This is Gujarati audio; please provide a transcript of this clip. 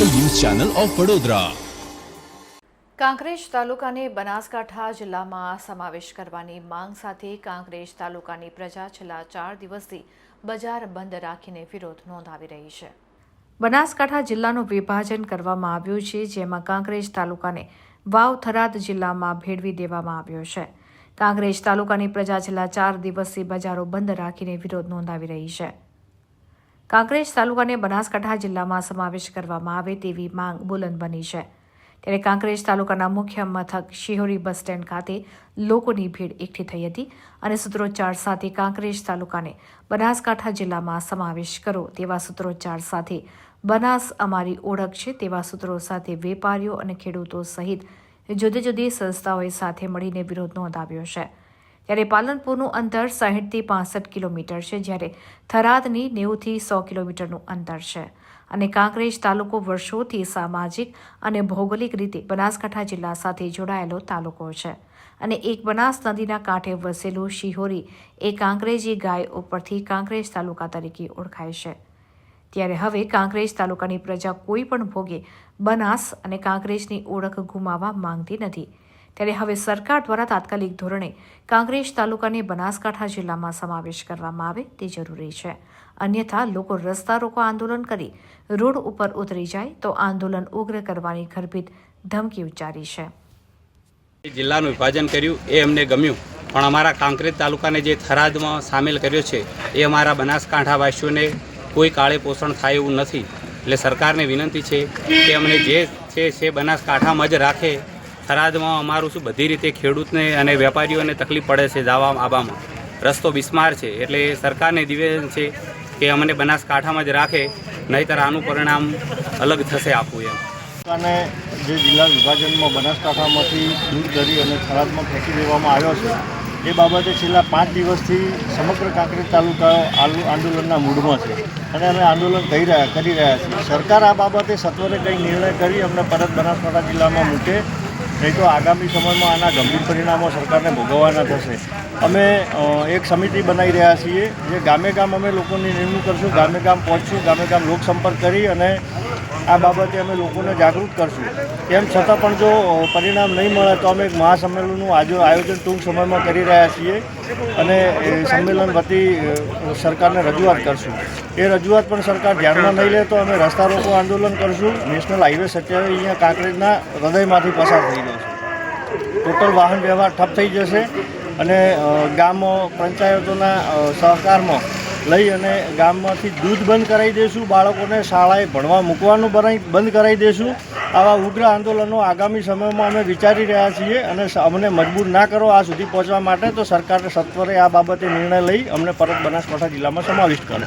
Channel of Vadodara. કાંકરેજ તાલુકાને બનાસકાંઠા જિલ્લામાં સમાવેશ કરવાની માંગ સાથે કાંકરેજ તાલુકાની પ્રજા છેલ્લા ચાર દિવસથી બજાર બંધ રાખીને વિરોધ નોંધાવી રહી છે. બનાસકાંઠા જિલ્લાનું વિભાજન કરવામાં આવ્યું છે, જેમાં કાંકરેજ તાલુકાને વાવ થરાદ જિલ્લામાં ભેળવી દેવામાં આવ્યો છે. કાંકરેજ તાલુકાની પ્રજા છેલ્લા ચાર દિવસથી બજારો બંધ રાખીને વિરોધ નોંધાવી રહી છે. કાંકરેજ તાલુકાને બનાસકાંઠા જિલ્લામાં સમાવેશ કરવામાં આવે તેવી માંગ બુલંદ બની છે. ત્યારે કાંકરેજ તાલુકાના મુખ્ય મથક શિહોરી બસ સ્ટેન્ડ ખાતે લોકોની ભીડ એકઠી થઈ હતી અને સૂત્રોચ્ચાર સાથે કાંકરેજ તાલુકાને બનાસકાંઠા જિલ્લામાં સમાવેશ કરો તેવા સૂત્રોચ્ચાર સાથે બનાસ અમારી ઓળખ છે તેવા સૂત્રો સાથે વેપારીઓ અને ખેડૂતો સહિત જુદી જુદી સંસ્થાઓએ સાથે મળીને વિરોધ નોંધાવ્યો છે. ત્યારે પાલનપુરનું અંતર સાહીઠથી પાસઠ કિલોમીટર છે, જ્યારે થરાદની નેવુંથી સો કિલોમીટરનું અંતર છે. અને કાંકરેજ તાલુકો વર્ષોથી સામાજિક અને ભૌગોલિક રીતે બનાસકાંઠા જિલ્લા સાથે જોડાયેલો તાલુકો છે. અને એક બનાસ નદીના કાંઠે વસેલું શિહોરી એ કાંકરેજી ગાય ઉપરથી કાંકરેજ તાલુકા તરીકે ઓળખાય છે. ત્યારે હવે કાંકરેજ તાલુકાની પ્રજા કોઈ પણ ભોગે બનાસ અને કાંકરેજની ઓળખ ગુમાવવા માંગતી નથી. ત્યારે હવે સરકાર દ્વારા તાત્કાલિક ધોરણે કાંકરેજ તાલુકાને બનાસકાંઠા જિલ્લામાં સમાવેશ કરવામાં આવે તે જરૂરી છે. અન્યથા લોકો રસ્તા રોકો આંદોલન કરી રોડ ઉપર ઉતરી જાય તો આંદોલન ઉગ્ર કરવાની ગર્ભિત ધમકી ઉચ્ચારી છે. જિલ્લાનું વિભાજન કર્યું એ અમને ગમ્યું. પણ અમારા કાંકરેજ તાલુકાને જે થરાદમાં સામેલ કર્યો છે, એ અમારા બનાસકાંઠાવાસીઓને કોઈ કાળે પોષણ થાય એવું નથી. એટલે સરકારને વિનંતી છે કે અમને જે છે બનાસકાંઠામાં જ રાખે થરાદમાં અમારું શું બધી રીતે ખેડૂતને અને વેપારીઓને તકલીફ પડે છે જવા આવવામાં રસ્તો બિસ્માર છે. એટલે સરકારને નિવેદન છે કે અમને બનાસકાંઠામાં જ રાખે, નહીંતર આનું પરિણામ અલગ થશે આપવું એમ. અને જે જિલ્લા વિભાજનમાં બનાસકાંઠામાંથી દૂર કરી અને થરાદમાં ફેંકી દેવામાં આવ્યો છે, એ બાબતે છેલ્લા પાંચ દિવસથી સમગ્ર કાંકરેજ તાલુકા આંદોલનના મૂડમાં છે. અને અમે આંદોલન કરી રહ્યા કરી રહ્યા છીએ. સરકાર આ બાબતે સત્વરે કંઈ નિર્ણય કરી અમને પરત બનાસકાંઠા જિલ્લામાં મૂકે નહીં તો આગામી સમયમાં આના ગંભીર પરિણામો સરકારને ભોગવવાના થશે. અમે એક સમિતિ બનાવી રહ્યા છીએ, જે ગામે ગામ અમે લોકોની નિમણૂક કરશું, ગામે ગામ પહોંચશું, ગામે ગામ લોકસંપર્ક કરી અને આ બાબતે અમે લોકોને જાગૃત કરશું. તેમ છતાં પણ જો પરિણામ નહીં મળે તો અમે એક મહાસંમેલનનું આજે, આયોજન ટૂંક સમયમાં કરી રહ્યા છીએ અને સંમેલન વતી સરકારને રજૂઆત કરશું. એ રજૂઆત પણ સરકાર ધ્યાનમાં નહીં લે તો અમે રસ્તા રોકો આંદોલન કરશું. નેશનલ હાઈવે સત્યાવીસ અહીંયા કાંકરેજના હૃદયમાંથી પસાર થઈ જશે ટોટલ વાહન વ્યવહાર ઠપ થઈ જશે અને ગામો, પંચાયતોના સહકારમાં લઈ અને ગામમાંથી દૂધ બંધ કરાવી દઈશું બાળકોને શાળાએ ભણવા મૂકવાનું બંધ કરાવી દઈશું આવા ઉગ્ર આંદોલનો આગામી સમયમાં અમે વિચારી રહ્યા છીએ અને અમને મજબૂર ના કરો આ સુધી પહોંચવા માટે, તો સરકારે સત્વરે આ બાબતે નિર્ણય લઈ અમને પરત બનાસકાંઠા જિલ્લામાં સમાવિષ્ટ કરે.